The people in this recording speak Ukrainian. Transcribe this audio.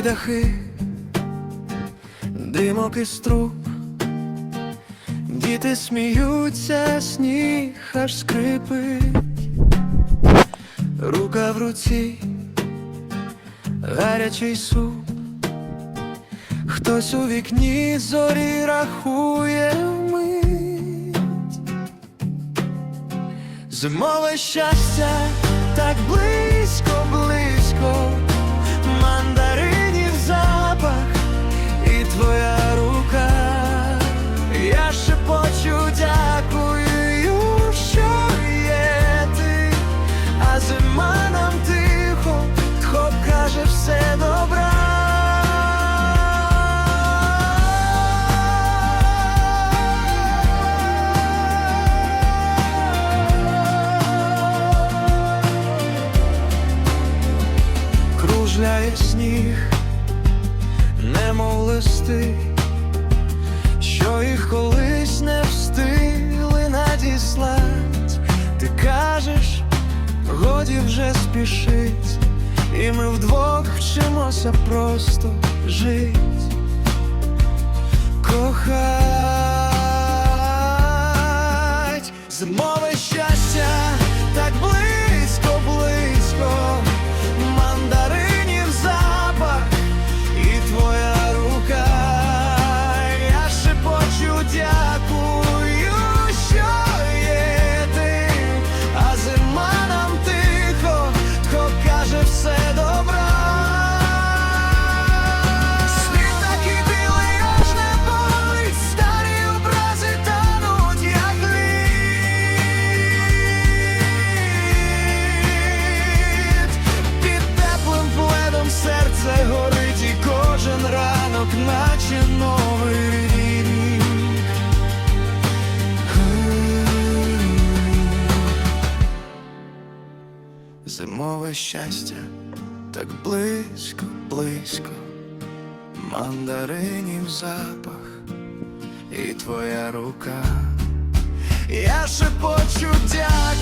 дахи, димок із труб, діти сміються, сніг аж скрипить, рука в руці, гарячий суп, хтось у вікні зорі рахує вмить. Зимове щастя так близько, близько, сніг, немов листи, що їх колись не встигли надіслать. Ти кажеш, годі вже спішить, і ми вдвох вчимося просто жить. Наче. Зимове щастя так близько, близько, мандаринів запах і твоя рука. Я шепочу, дякую,